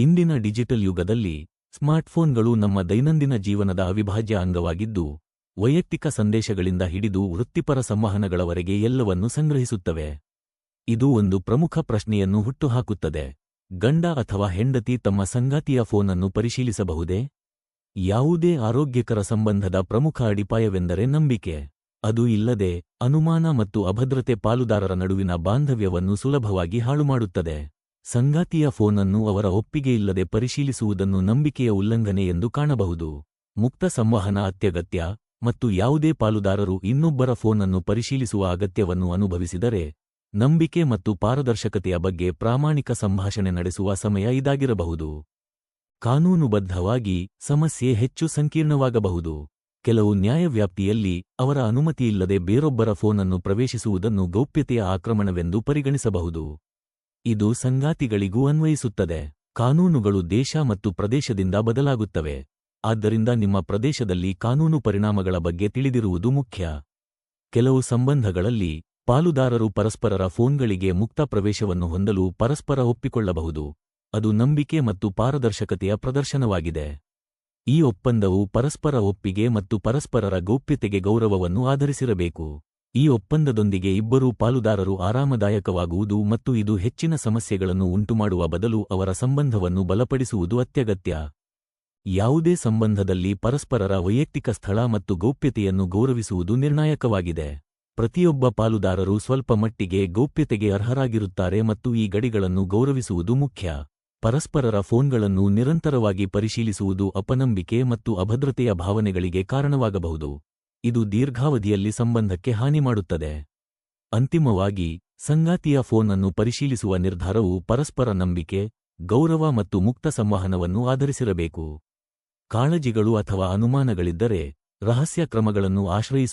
ಇಂದಿನ ಡಿಜಿಟಲ್ ಯುಗದಲ್ಲಿ ಸ್ಮಾರ್ಟ್ಫೋನ್ಗಳು ನಮ್ಮ ದೈನಂದಿನ ಜೀವನದ ಅವಿಭಾಜ್ಯ ಅಂಗವಾಗಿದ್ದು, ವೈಯಕ್ತಿಕ ಸಂದೇಶಗಳಿಂದ ಹಿಡಿದು ವೃತ್ತಿಪರ ಸಂವಹನಗಳವರೆಗೆ ಎಲ್ಲವನ್ನೂ ಸಂಗ್ರಹಿಸುತ್ತವೆ. ಇದು ಒಂದು ಪ್ರಮುಖ ಪ್ರಶ್ನೆಯನ್ನು ಹುಟ್ಟುಹಾಕುತ್ತದೆ. ಗಂಡ ಅಥವಾ ಹೆಂಡತಿ ತಮ್ಮ ಸಂಗಾತಿಯ ಫೋನನ್ನು ಪರಿಶೀಲಿಸಬಹುದೇ? ಯಾವುದೇ ಆರೋಗ್ಯಕರ ಸಂಬಂಧದ ಪ್ರಮುಖ ಅಡಿಪಾಯವೆಂದರೆ ನಂಬಿಕೆ. ಅದು ಇಲ್ಲದೆ, ಅನುಮಾನ ಮತ್ತು ಅಭದ್ರತೆ ಪಾಲುದಾರರ ನಡುವಿನ ಬಾಂಧವ್ಯವನ್ನು ಸುಲಭವಾಗಿ ಹಾಳುಮಾಡುತ್ತದೆ. ಸಂಗಾತಿಯ ಫೋನನ್ನು ಅವರ ಒಪ್ಪಿಗೆಯಿಲ್ಲದೆ ಪರಿಶೀಲಿಸುವುದನ್ನು ನಂಬಿಕೆಯ ಉಲ್ಲಂಘನೆ ಎಂದು ಕಾಣಬಹುದು. ಮುಕ್ತ ಸಂವಹನ ಅತ್ಯಗತ್ಯ ಮತ್ತು ಯಾವುದೇ ಪಾಲುದಾರರು ಇನ್ನೊಬ್ಬರ ಫೋನನ್ನು ಪರಿಶೀಲಿಸುವ ಅಗತ್ಯವನ್ನು ಅನುಭವಿಸಿದರೆ, ನಂಬಿಕೆ ಮತ್ತು ಪಾರದರ್ಶಕತೆಯ ಬಗ್ಗೆ ಪ್ರಾಮಾಣಿಕ ಸಂಭಾಷಣೆ ನಡೆಸುವ ಸಮಯ ಇದಾಗಿರಬಹುದು. ಕಾನೂನುಬದ್ಧವಾಗಿ ಸಮಸ್ಯೆ ಹೆಚ್ಚು ಸಂಕೀರ್ಣವಾಗಬಹುದು. ಕೆಲವು ನ್ಯಾಯವ್ಯಾಪ್ತಿಯಲ್ಲಿ ಅವರ ಅನುಮತಿಯಿಲ್ಲದೆ ಬೇರೊಬ್ಬರ ಫೋನನ್ನು ಪ್ರವೇಶಿಸುವುದನ್ನು ಗೌಪ್ಯತೆಯ ಆಕ್ರಮಣವೆಂದು ಪರಿಗಣಿಸಬಹುದು. ಇದು ಸಂಗಾತಿಗಳಿಗೂ ಅನ್ವಯಿಸುತ್ತದೆ. ಕಾನೂನುಗಳು ದೇಶ ಮತ್ತು ಪ್ರದೇಶದಿಂದ ಬದಲಾಗುತ್ತವೆ. ಆದ್ದರಿಂದ ನಿಮ್ಮ ಪ್ರದೇಶದಲ್ಲಿ ಕಾನೂನು ಪರಿಣಾಮಗಳ ಬಗ್ಗೆ ತಿಳಿದಿರುವುದು ಮುಖ್ಯ. ಕೆಲವು ಸಂಬಂಧಗಳಲ್ಲಿ, ಪಾಲುದಾರರು ಪರಸ್ಪರರ ಫೋನ್ಗಳಿಗೆ ಮುಕ್ತ ಪ್ರವೇಶವನ್ನು ಹೊಂದಲು ಪರಸ್ಪರ ಒಪ್ಪಿಕೊಳ್ಳಬಹುದು. ಅದು ನಂಬಿಕೆ ಮತ್ತು ಪಾರದರ್ಶಕತೆಯ ಪ್ರದರ್ಶನವಾಗಿದೆ. ಈ ಒಪ್ಪಂದವು ಪರಸ್ಪರ ಒಪ್ಪಿಗೆ ಮತ್ತು ಪರಸ್ಪರರ ಗೌಪ್ಯತೆಗೆ ಗೌರವವನ್ನು ಆಧರಿಸಿರಬೇಕು. ಈ ಒಪ್ಪಂದದೊಂದಿಗೆ ಇಬ್ಬರೂ ಪಾಲುದಾರರು ಆರಾಮದಾಯಕವಾಗುವುದು ಮತ್ತು ಇದು ಹೆಚ್ಚಿನ ಸಮಸ್ಯೆಗಳನ್ನು ಉಂಟುಮಾಡುವ ಬದಲು ಅವರ ಸಂಬಂಧವನ್ನು ಬಲಪಡಿಸುವುದು ಅತ್ಯಗತ್ಯ. ಯಾವುದೇ ಸಂಬಂಧದಲ್ಲಿ ಪರಸ್ಪರರ ವೈಯಕ್ತಿಕ ಸ್ಥಳ ಮತ್ತು ಗೌಪ್ಯತೆಯನ್ನು ಗೌರವಿಸುವುದು ನಿರ್ಣಾಯಕವಾಗಿದೆ. ಪ್ರತಿಯೊಬ್ಬ ಪಾಲುದಾರರು ಸ್ವಲ್ಪ ಮಟ್ಟಿಗೆ ಗೌಪ್ಯತೆಗೆ ಅರ್ಹರಾಗಿರುತ್ತಾರೆ ಮತ್ತು ಈ ಗಡಿಗಳನ್ನು ಗೌರವಿಸುವುದು ಮುಖ್ಯ. ಪರಸ್ಪರರ ಫೋನ್ಗಳನ್ನು ನಿರಂತರವಾಗಿ ಪರಿಶೀಲಿಸುವುದು ಅಪನಂಬಿಕೆ ಮತ್ತು ಅಭದ್ರತೆಯ ಭಾವನೆಗಳಿಗೆ ಕಾರಣವಾಗಬಹುದು. ಇದು ದೀರ್ಘಾವಧಿಯಲ್ಲಿ ಸಂಬಂಧಕ್ಕೆ ಹಾನಿ ಮಾಡುತ್ತದೆ. ಅಂತಿಮವಾಗಿ, ಸಂಗಾತಿಯ ಫೋನ್ ಅನ್ನು ಪರಿಶೀಲಿಸುವ ನಿರ್ಧಾರವು ಪರಸ್ಪರ ನಂಬಿಕೆ, ಗೌರವ ಮತ್ತು ಮುಕ್ತ ಸಂವಹನವನ್ನು ಆಧರಿಸಿರಬೇಕು. ಕಾಳಜಿಗಳು ಅಥವಾ ಅನುಮಾನಗಳಿದ್ದರೆ, ರಹಸ್ಯ ಕ್ರಮಗಳನ್ನು ಆಶ್ರಯಿಸುವ